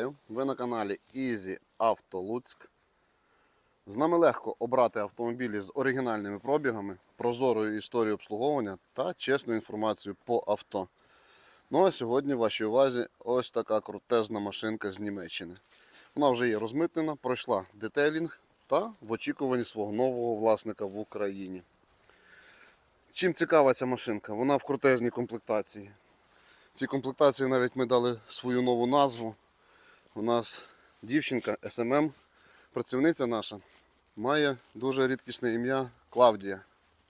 Вітаю! Ви на каналі Easy Auto Луцьк. З нами легко обрати автомобілі з оригінальними пробігами, прозорою історією обслуговування та чесною інформацією по авто. Ну а сьогодні в вашій увазі ось така крутезна машинка з Німеччини. Вона вже є розмитнена, пройшла детейлінг та в очікуванні свого нового власника в Україні. Чим цікава ця машинка? Вона в крутезній комплектації. Цій комплектації навіть ми дали свою нову назву. У нас дівчинка СММ, працівниця наша, має дуже рідкісне ім'я Клавдія.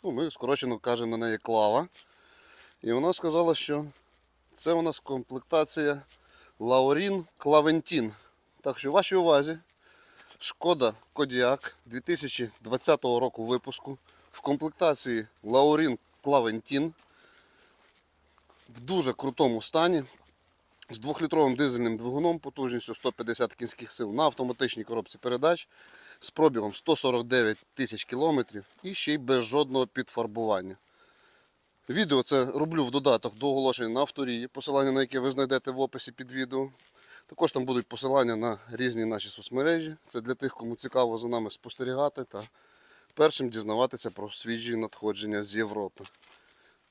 Ну, ми скорочено кажемо на неї Клава. І вона сказала, що це у нас комплектація Лаурін Клавентін. Так що вашій увазі Шкода Кодіак 2020 року випуску в комплектації Лаурін Клавентін в дуже крутому стані з 2-літровим дизельним двигуном потужністю 150 кінських сил на автоматичній коробці передач з пробігом 149 тисяч кілометрів і ще й без жодного підфарбування. Відео це роблю в додаток до оголошення на авторії, посилання на яке ви знайдете в описі під відео. Також там будуть посилання на різні наші соцмережі. Це для тих, кому цікаво за нами спостерігати та першим дізнаватися про свіжі надходження з Європи.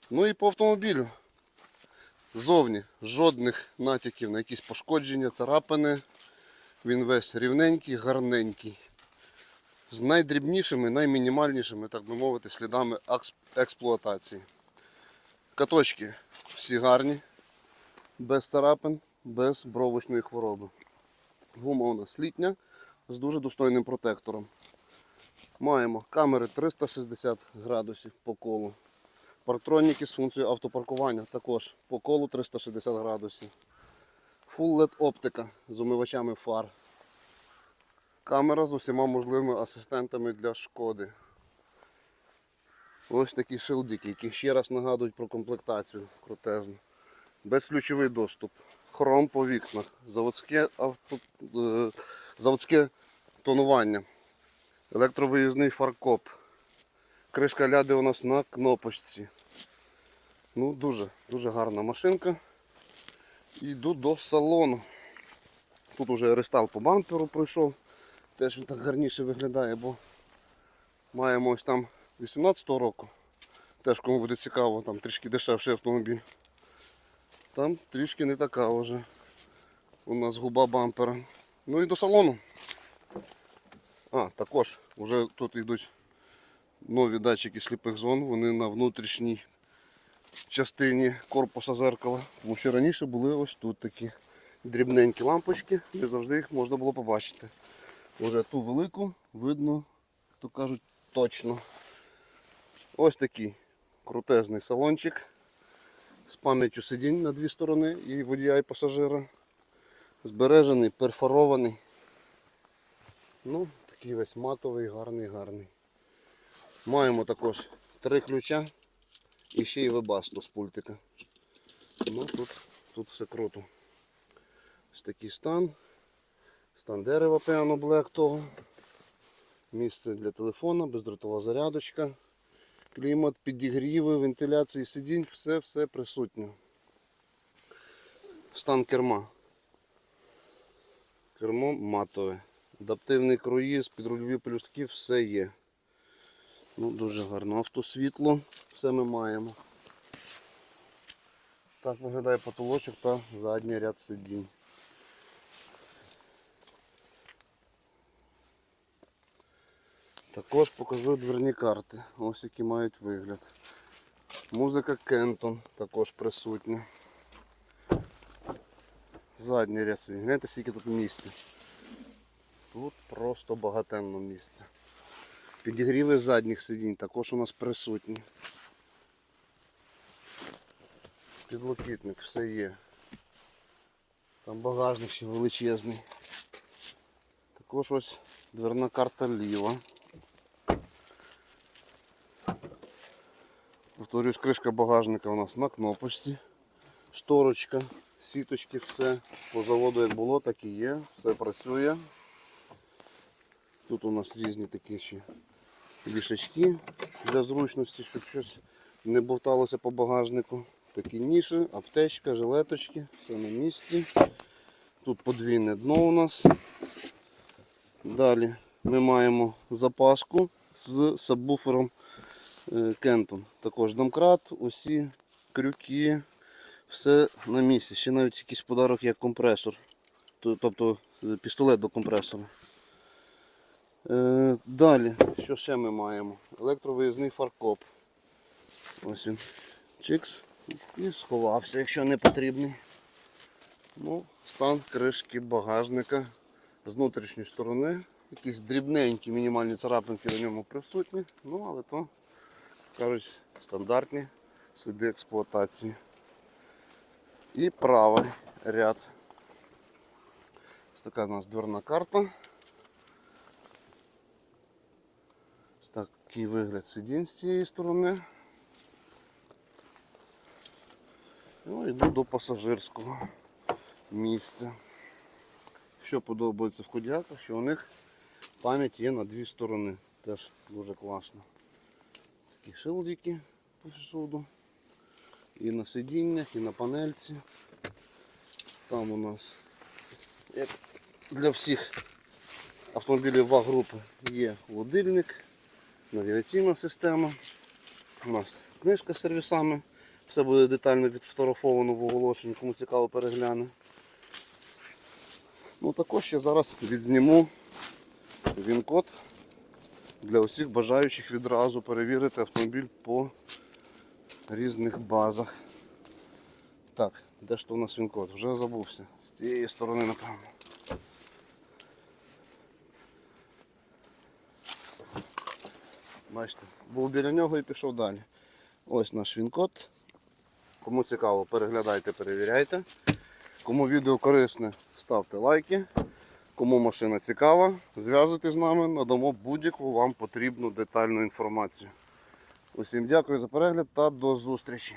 Ну і по автомобілю. Зовні жодних натяків на якісь пошкодження, царапини. Він весь рівненький, гарненький. З найдрібнішими, наймінімальнішими, так би мовити, слідами експлуатації. Каточки всі гарні, без царапин, без бровочної хвороби. Гума у нас літня з дуже достойним протектором. Маємо камери 360 градусів по колу. Парктроніки з функцією автопаркування також по колу 360 градусів. Full LED оптика з умивачами фар. Камера з усіма можливими асистентами для шкоди. Ось такі шилдики, які ще раз нагадують про комплектацію крутезну. Безключовий доступ. Хром по вікнах. Заводське, авто, е, заводське тонування. Електровиїзний фаркоп. Кришка ляди у нас на кнопочці. Ну, дуже, дуже гарна машинка. Йду до салону. Тут уже рестал по бамперу пройшов. Теж він так гарніше виглядає, бо маємо ось там 18-го року. Теж кому буде цікаво, там трішки дешевший автомобіль. Там трішки не така вже. У нас губа бампера. Ну і до салону. А, також вже тут йдуть нові датчики сліпих зон, вони на внутрішній частині корпуса зеркала. Тому що раніше були ось тут такі дрібненькі лампочки, і завжди їх можна було побачити. Уже ту велику видно, то кажуть, точно. Ось такий крутезний салончик з пам'яттю сидінь на дві сторони і водія і пасажира. Збережений, перфорований. Ну, такий весь матовий, гарний, гарний. Маємо також три ключа і ще й вебасту з пультика. Ну, тут, тут все круто. Ось такий стан. Стан дерева певно блек того. Місце для телефона, бездротова зарядочка. Клімат, підігріви, вентиляції сидінь, все-все присутнє. Стан керма. Кермо матове. Адаптивний круїз, підрульові пелюстки, все є. Ну, дуже гарно. Автосвітло, все ми маємо. Так виглядає потолочок та задній ряд сидінь. Також покажу дверні карти. Ось які мають вигляд. Музика Кентон також присутня. Задній ряд сидінь. Гляньте, скільки тут місця. Тут просто багатенно місце. Підігріви задніх сидінь також у нас присутні. Підлокітник, все є. Там багажник ще величезний. Також ось дверна карта ліва. Повторюсь, кришка багажника у нас на кнопочці. Шторочка, сіточки, все. По заводу як було, так і є. Все працює. Тут у нас різні такі ще вішачки для зручності, щоб щось не бовталося по багажнику. Такі ніші, аптечка, жилеточки, все на місці. Тут подвійне дно у нас. Далі ми маємо запаску з сабвуфером е, Кентон. Також домкрат, усі крюки, все на місці. Ще навіть якийсь подарок як компресор. Тобто е, пістолет до компресора. Е, Далі, що ще ми маємо? Електровиїзний фаркоп. Ось він. Чикс. І сховався, якщо не потрібний. Ну, стан кришки багажника з внутрішньої сторони. Якісь дрібненькі мінімальні царапинки на ньому присутні. Ну, але то, кажуть, стандартні сліди експлуатації. І правий ряд. Ось така у нас дверна карта. Ось такий вигляд сидінь з цієї сторони. Ну, йду до пасажирського місця. Що подобається в Кодіаках, що у них пам'ять є на дві сторони. Теж дуже класно. Такі шилдики повсюду. І на сидіннях, і на панельці. Там у нас, як для всіх автомобілів ВАГ-групи, є холодильник, навігаційна система. У нас книжка з сервісами. Все буде детально відфотографовано в оголошенні, кому цікаво перегляне. Ну також я зараз відзніму він-код для усіх бажаючих відразу перевірити автомобіль по різних базах. Так, де ж то у нас він-код? Вже забувся. З тієї сторони, напевно. Бачите, був біля нього і пішов далі. Ось наш він-код. Кому цікаво, переглядайте, перевіряйте. Кому відео корисне, ставте лайки. Кому машина цікава, зв'язуйтесь з нами, надамо будь-яку вам потрібну детальну інформацію. Усім дякую за перегляд та до зустрічі.